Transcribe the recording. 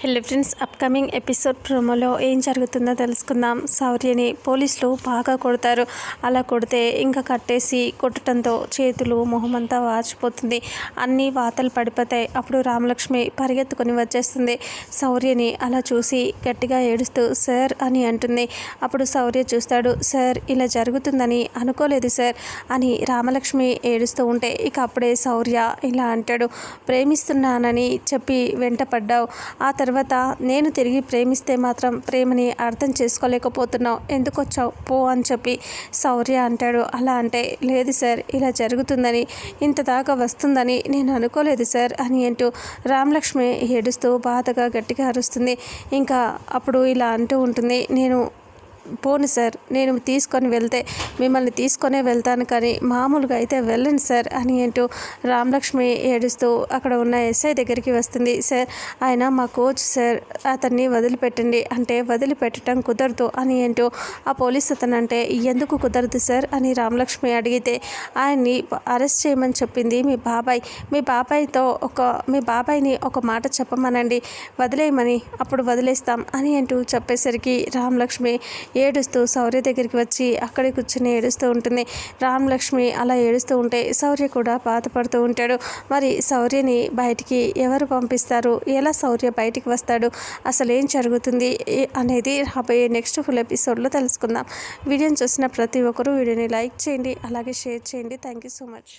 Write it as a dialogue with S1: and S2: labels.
S1: Hello friends upcoming episode ప్రోమోలో ఏం జరుగుతుందో తెలుసుకుందాం. శౌర్యని పోలీసులు బాగా కొడతారు. అలా కొడితే ఇంకా కట్టేసి కొట్టడంతో చేతులు మొహమంతా వాచిపోతుంది. అన్ని వాతలు పడిపోతాయి. అప్పుడు రామలక్ష్మి పరిగెత్తుకొని వచ్చేస్తుంది. శౌర్యని అలా చూసి గట్టిగా ఏడుస్తూ సార్ అని అంటుంది. అప్పుడు శౌర్య చూస్తాడు సార్ ఇలా జరుగుతుందని అనుకోలేదు సార్ అని రామలక్ష్మి ఏడుస్తూ ఉంటే ఇక అప్పుడే శౌర్య ఇలా అంటాడు ప్రేమిస్తున్నానని చెప్పి వెంటపడ్డావు. ఆ తర్వాత తర్వాత నేను తిరిగి ప్రేమిస్తే మాత్రం ప్రేమని అర్థం చేసుకోలేకపోతున్నావు. ఎందుకు వచ్చావు పో అని చెప్పి శౌర్య అంటాడు. అలా అంటే లేదు సార్ ఇలా జరుగుతుందని ఇంత దాకా వస్తుందని నేను అనుకోలేదు సార్ అని అంటూ రామలక్ష్మి ఏడుస్తూ బాధగా గట్టిగా అరుస్తుంది. ఇంకా అప్పుడు ఇలా అంటూ ఉంటుంది. నేను పోను సార్ నేను తీసుకొని వెళ్తే మిమ్మల్ని తీసుకొనే వెళ్తాను కానీ మామూలుగా అయితే వెళ్ళండి సార్ అని అంటూ రామలక్ష్మి ఏడుస్తూ అక్కడ ఉన్న ఎస్ఐ దగ్గరికి వస్తుంది. సార్ ఆయన మా కోచ్ సార్ అతన్ని వదిలిపెట్టండి అంటే వదిలిపెట్టడం కుదరదు అని అంటూ ఆ పోలీస్ అతను అంటే ఎందుకు కుదరదు సార్? అని రామలక్ష్మి అడిగితే ఆయన్ని అరెస్ట్ చేయమని చెప్పింది మీ బాబాయ్. మీ బాబాయ్తో ఒక మీ బాబాయ్ని ఒక మాట చెప్పమనండి. వదిలేయమని అప్పుడు వదిలేస్తాం అని అంటూ చెప్పేసరికి రామలక్ష్మి ఏడుస్తూ శౌర్య దగ్గరికి వచ్చి అక్కడే కూర్చొని ఏడుస్తూ ఉంటుంది. రామలక్ష్మి అలా ఏడుస్తూ ఉంటే శౌర్య కూడా బాధపడుతూ ఉంటాడు. మరి శౌర్యని బయటికి ఎవరు పంపిస్తారు? ఎలా శౌర్య బయటికి వస్తాడు? అసలు ఏం జరుగుతుంది? అనేది రాబోయే నెక్స్ట్ ఫుల్ ఎపిసోడ్లో తెలుసుకుందాం. వీడియోని చూసిన ప్రతి ఒక్కరూ వీడియోని లైక్ చేయండి అలాగే షేర్ చేయండి. Thank you so much.